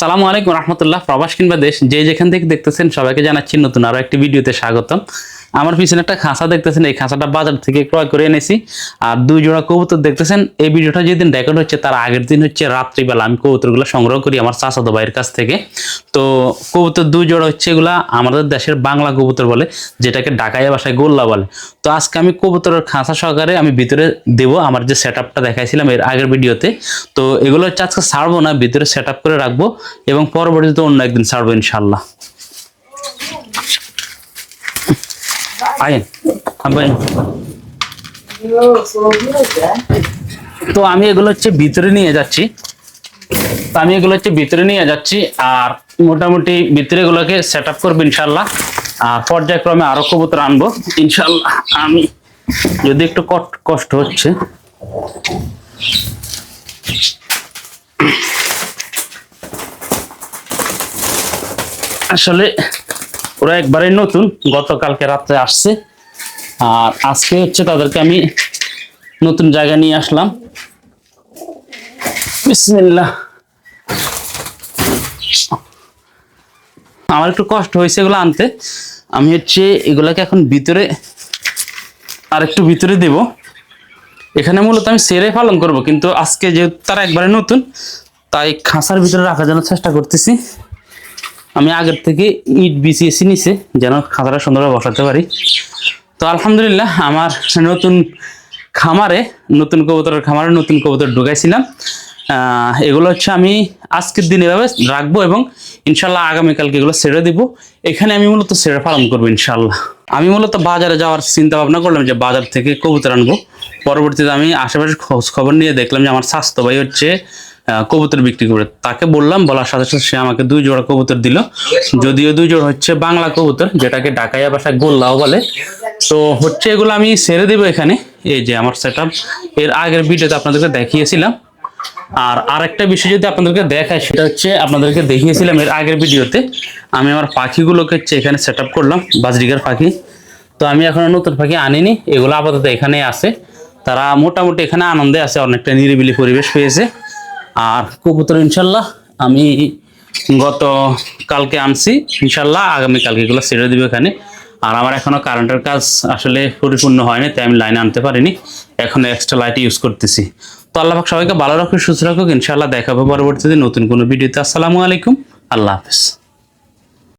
সালামু আলাইকুম রহমতুল্লাহ। প্রবাস কিংবা দেশ, যে যেখান থেকে দেখতেছেন সবাইকে জানাচ্ছি নতুন আরও একটি ভিডিওতে স্বাগতম। আমার পিছনে একটা খাঁচা দেখতেছেন, এই খাঁচাটা বাজার থেকে ক্রয় করে এনেছি। আর দুই জোড়া কবুতর দেখতেছেন, এই ভিডিওটা যেদিন রেকর্ড হচ্ছে তার আগের দিন হচ্ছে রাত্রিবেলা আমি কবুতরগুলো সংগ্রহ করি আমার চাচাতো ভাইয়ের কাছ থেকে। তো কবুতর দুই জোড়া হচ্ছে এগুলা আমাদের দেশের বাংলা কবুতর বলে, যেটাকে ঢাকাইয়া ভাষায় গোল্লা বলে। তো আজকে আমি কবুতরের খাঁচা সহকারে আমি ভিতরে দেবো আমার যে সেট আপটা দেখাইছিলাম এর আগের ভিডিওতে। তো এগুলো হচ্ছে আজকে ছাড়বো না, ভিতরে সেট করে রাখব। এবং পরবর্তীতে অন্য একদিন ছাড়বো ইনশাল্লাহ আইন তো আমি এগুলো হচ্ছে ভিতরে নিয়ে যাচ্ছি। তো আমি এগুলো হচ্ছে ভিতরে নিয়ে যাচ্ছি আর মোটামুটি ভিতরে এগুলোকে সেট আপ করব ইনশাল্লাহ আর পর্যায়ক্রমে আরও কবুতর আনব ইনশাল্লাহ আমি যদি একটু কট- কষ্ট হচ্ছে। আসলে ওরা একবারে নতুন, গতকালকে রাত্রে আসছে। আর আজকে হচ্ছে তাদেরকে আমি নতুন জায়গা নিয়ে আসলাম। আমার একটু কষ্ট হয়েছে এগুলো আনতে। আমি হচ্ছে এগুলাকে এখন ভিতরে আর একটু ভিতরে দেব। এখানে মূলত আমি সেরে পালন করব, কিন্তু আজকে যেহেতু তারা একবারে নতুন, তাই খাঁচার ভিতরে রাখার জন্য চেষ্টা করতেছি। আমি আগের থেকে ইট বিছিয়েছি নিচে, যেন খাঁচাটা সুন্দরভাবে বসাতে পারি। তো আলহামদুলিল্লাহ, আমার নতুন খামারে, নতুন কবুতরের খামারে নতুন কবুতর ঢুকাইছিলাম। এগুলো হচ্ছে আমি আজকের দিন এভাবে রাখব এবং ইনশাল্লাহ আগামীকালকে এগুলো ছেড়ে দিব। এখানে আমি মূলত ছেড়ে পালন করব ইনশাল্লাহ। আমি মূলত বাজারে যাওয়ার চিন্তা ভাবনা করলাম যে বাজার থেকে কবুতর আনব। পরবর্তীতে আমি আশেপাশে খোঁজ খবর নিয়ে দেখলাম যে আমার স্বাস্থ্য ভাই হচ্ছে কবুতর বিক্রি করে। তাকে বললাম, বলার সাথে সাথে সে আমাকে দুই জোড়া কবুতর দিল। যদিও দুই জোড়া হচ্ছে বাংলা কবুতর, যেটাকে ডাকাইয়া ভাষায় গোল্লাও বলে। তো হচ্ছে এগুলো আমি ছেড়ে দেবো এখানে। এই যে আমার সেট এর আগের ভিডিওতে আপনাদেরকে দেখিয়েছিলাম। আর আরেকটা বিষয় যদি আপনাদেরকে দেখায়, সেটা হচ্ছে আপনাদেরকে দেখিয়েছিলাম এর আগের ভিডিওতে। আমি আমার পাখিগুলোকে হচ্ছে এখানে সেট করলাম বাজরিকার পাখি। তো আমি এখন নতুন পাখি আনিনি। এগুলো আপাতত এখানেই আছে। তারা মোটামুটি এখানে আনন্দে আছে, অনেকটা নিরিবিলি পরিবেশ পেয়েছে। আর কবুতর ইনশাল্লাহ আমি গত কালকে আনছি, ইনশাল্লাহ আগামী কালকে এগুলো ছেড়ে দিবে এখানে। আর আমার এখনও কারেন্টের কাজ আসলে পরিপূর্ণ হয়নি, তাই আমি লাইনে আনতে পারিনি। এখন এক্সট্রা লাইট ইউজ করতেছি। তো আল্লাহ সবাইকে ভালো রাখুক, সুস্থ রাখুক, ইনশাল্লাহ দেখাবো পরবর্তীতে নতুন কোনো ভিডিওতে। আসসালামু আলাইকুম, আল্লাহ হাফিজ।